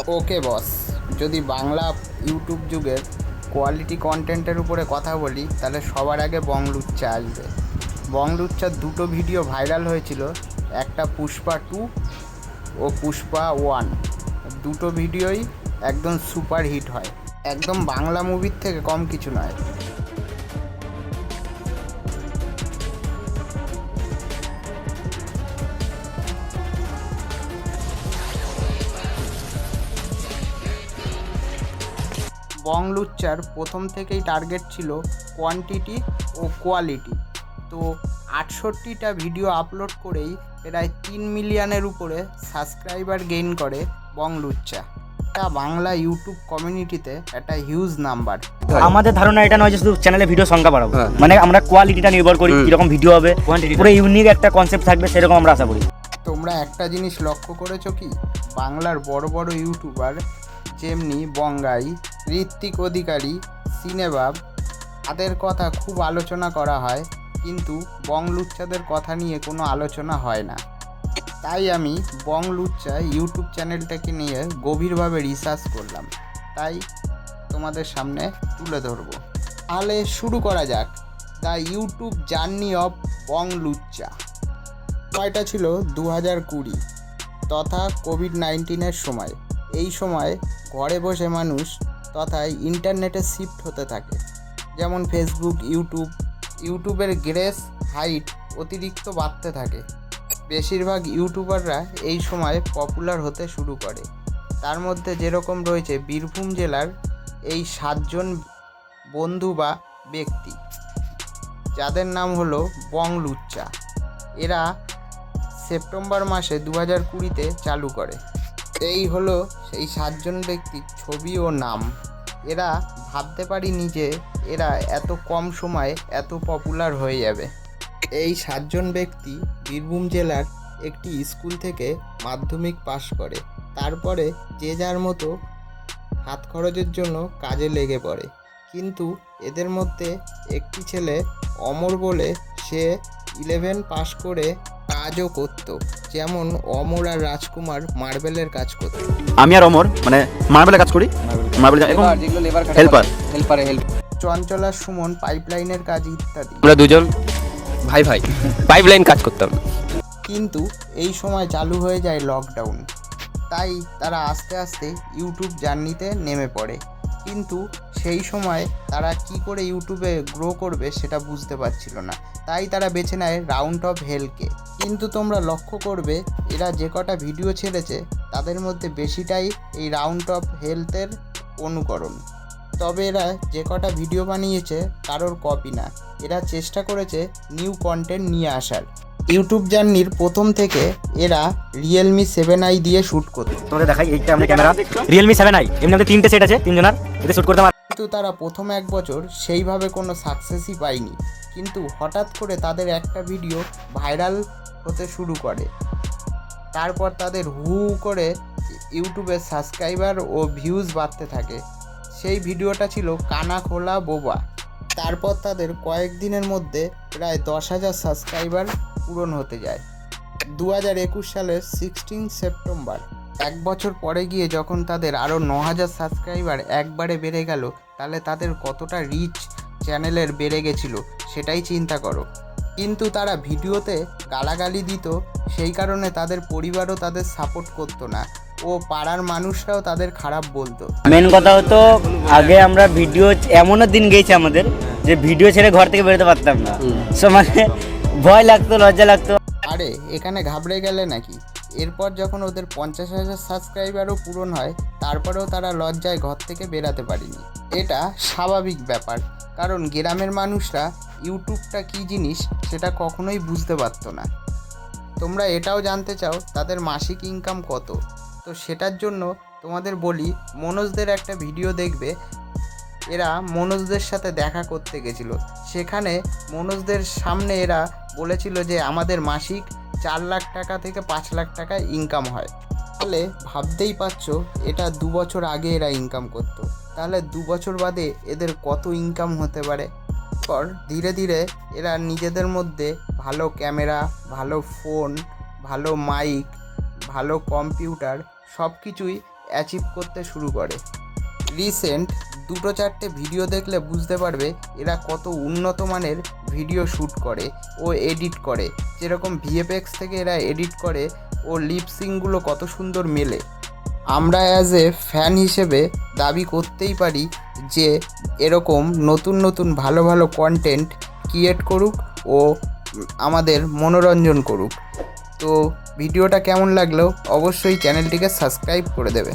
ওকে বস, যদি বাংলা ইউটিউব যুগের কোয়ালিটি কন্টেন্টের উপরে কথা বলি, তাহলে সবার আগে বংলুচ্চা আসবে। বংলুচ্চার দুটো ভিডিও ভাইরাল হয়েছিল, একটা পুষ্পা টু ও পুষ্পা ওয়ান। দুটো ভিডিওই একদম সুপার হিট হয়। একদম বাংলা মুভির থেকে কম কিছু নয়। বং লুচ্চার প্রথম থেকেই টার্গেট ছিল কোয়ান্টিটি ও কোয়ালিটি তো আটষট্টিটা ভিডিও আপলোড করেই প্রায় তিন মিলিয়নের উপরে সাবস্ক্রাইবার গেইন করে বং লুচ্চা এটা বাংলা ইউটিউব কমিউনিটিতে একটা হিউজ নাম্বার আমাদের ধারণা এটা নয় যে শুধু চ্যানেলে ভিডিও সংখ্যা বাড়াবো। হ্যাঁ। মানে আমরা কোয়ালিটিটা নির্ভর করি। কীরকম ভিডিও হবে পুরো ইউনিক একটা কনসেপ্ট থাকবে সেরকম আমরা আশা করি। তোমরা একটা জিনিস লক্ষ্য করেছ কি? বাংলার বড় বড় ইউটিউবার যেমনি বঙ্গাই ঋত্বিক অধিকারী, সিনেবাব, তাদের কথা খুব আলোচনা করা হয়, কিন্তু বং লুচ্চাদের কথা নিয়ে কোনো আলোচনা হয় না। তাই আমি বং লুচ্চা ইউটিউব চ্যানেলটাকে নিয়ে গভীরভাবে রিসার্চ করলাম। তাই তোমাদের সামনে তুলে ধরবো। তাহলে শুরু করা যাক। The YouTube journey of Bong Luchcha সময়টা ছিল দু হাজার কুড়ি তথা কোভিড নাইন্টিনের সময়। এই সময় ঘরে বসে মানুষ তথা ইন্টারনেটে শিফট হতে থাকে। যেমন ফেসবুক, ইউটিউব, ইউটিউবের গ্রেস, হাইট অতিরিক্ত বাড়তে থাকে। বেশিরভাগ ইউটিউবাররা এই সময় পপুলার হতে শুরু করে। তার মধ্যে যেরকম রয়েছে বীরভূম জেলার এই সাতজন বন্ধু বা ব্যক্তি, যাদের নাম হলো বং লুচ্চা এরা সেপ্টেম্বর মাসে দু হাজার কুড়িতে চালু করে। এই হলো সেই সাতজন ব্যক্তির ছবি ও নাম। এরা ভাবতে পারিনি যে এরা এত কম সময়ে এত পপুলার হয়ে যাবে। এই সাতজন ব্যক্তি বীরভূম জেলার একটি স্কুল থেকে মাধ্যমিক পাশ করে। তারপরে যে যার মতো হাত খরচের জন্য কাজে লেগে পড়ে। কিন্তু এদের মধ্যে একটি ছেলে অমর বলে সে ইলেভেন পাশ করে কাজও করত। যেমন অমর আর রাজকুমার মার্বেলের কাজ করত। আমি আর অমর মানে মার্বেলে কাজ করি? মার্বেল এবং হেল্পার হেল্পারে হেল্প চঞ্চলা সুমন পাইপলাইনের কাজ ইত্যাদি। আমরা দুজন ভাই ভাই পাইপলাইন কাজ করতাম। কিন্তু এই সময় চালু হয়ে যায় লকডাউন তাই তারা আস্তে আস্তে ইউটিউব জার্নিতে নেমে পড়ে। কিন্তু সেই সময় তারা কি করে ইউটিউবে গ্রো করবে সেটা বুঝতে পারছিল না। তাই তারা বেছে নেয় রাউন্ড অফ হেলকে কিন্তু তোমরা লক্ষ্য করবে, এরা যে কটা ভিডিও ছেড়েছে, তাদের মধ্যে বেশিটাই এই রাউন্ড অফ হেলথের অনুকরণ। তবে এরা যে কটা ভিডিও বানিয়েছে, কারোর কপি না। এরা চেষ্টা করেছে নিউ কন্টেন্ট নিয়ে আসার। ইউটিউব জার্নির প্রথম থেকে এরা রিয়েলমি সেভেন আই দিয়ে শ্যুট করত। তোমাদের দেখাই এইটা আমাদের ক্যামেরা। রিয়েলমি সেভেন আই এমনি আমাদের তিনটে সেট আছে তিনজনের এতে শুট করতে আমার কিন্তু তারা প্রথম এক বছর সেইভাবে কোনো সাকসেসই পায়নি। কিন্তু হঠাৎ করে তাদের একটা ভিডিও ভাইরাল হতে শুরু করে। তারপর তাদের হু হু করে ইউটিউবে সাবস্ক্রাইবার ও ভিউজ বাড়তে থাকে। সেই ভিডিওটা ছিল কানা খোলা বোবা। তারপর তাদের কয়েকদিনের মধ্যে প্রায় দশ হাজার সাবস্ক্রাইবার পূরণ হতে যায়। দু হাজার একুশ সালের সিক্সটিন সেপ্টেম্বর এক বছর পরে গিয়ে যখন তাদের আরও ন হাজার সাবস্ক্রাইবার একবারে বেড়ে গেল তাহলে তাদের কতটা রিচ চ্যানেলের বেড়ে গেছিল সেটাই চিন্তা করো। কিন্তু তারা ভিডিওতে গালাগালি দিত সেই কারণে তাদের পরিবারও তাদের সাপোর্ট করতো না ও পাড়ার মানুষরাও তাদের খারাপ বলতো। মেন কথা হতো আগে আমরা ভিডিও এমনও দিন গেছে আমাদের যে ভিডিও ছেড়ে ঘর থেকে বেরোতে পারতাম না। সো মানে ভয় লাগতো, লজ্জা লাগতো। আরে, এখানে ঘাবড়ে গেলে নাকি? এরপর যখন ওদের পঞ্চাশ হাজার সাবস্ক্রাইবারও পূরণ হয়, তারপরেও তারা লজ্জায় ঘর থেকে বেরাতে পারেনি। এটা স্বাভাবিক ব্যাপার, কারণ গ্রামের মানুষরা ইউটিউবটা কী জিনিস সেটা কখনোই বুঝতে পারতো না। তোমরা এটাও জানতে চাও, তাদের মাসিক ইনকাম কত? তো সেটার জন্য তোমাদের বলি, মনোজদের একটা ভিডিও দেখবে। এরা মনোজদের সাথে দেখা করতে গেছিল। সেখানে মনোজদের সামনে এরা বলেছিল যে আমাদের মাসিক চার লাখ টাকা থেকে পাঁচ লাখ টাকা ইনকাম হয়। তাহলে ভাবতেই পারছ, এটা দু বছর আগে এরা ইনকাম করতো। তাহলে দু বছর বাদে এদের কত ইনকাম হতে পারে? পর ধীরে ধীরে এরা নিজেদের মধ্যে ভালো ক্যামেরা, ভালো ফোন ভালো মাইক ভালো কম্পিউটার সব কিছুই অ্যাচিভ করতে শুরু করে। রিসেন্ট দুটো চারটে ভিডিও দেখলে বুঝতে পারবে এরা কত উন্নত মানের ভিডিও শ্যুট করে ও এডিট করে। যেরকম ভিএফএক্স থেকে এরা এডিট করে, ও লিপসিংগুলো কত সুন্দর মেলে। আমরা অ্যাজ এ ফ্যান হিসেবে দাবি করতেই পারি যে এরকম নতুন নতুন ভালো ভালো কন্টেন্ট ক্রিয়েট করুক ও আমাদের মনোরঞ্জন করুক। তো ভিডিওটা কেমন লাগল? অবশ্যই চ্যানেলটিকে সাবস্ক্রাইব করে দেবে।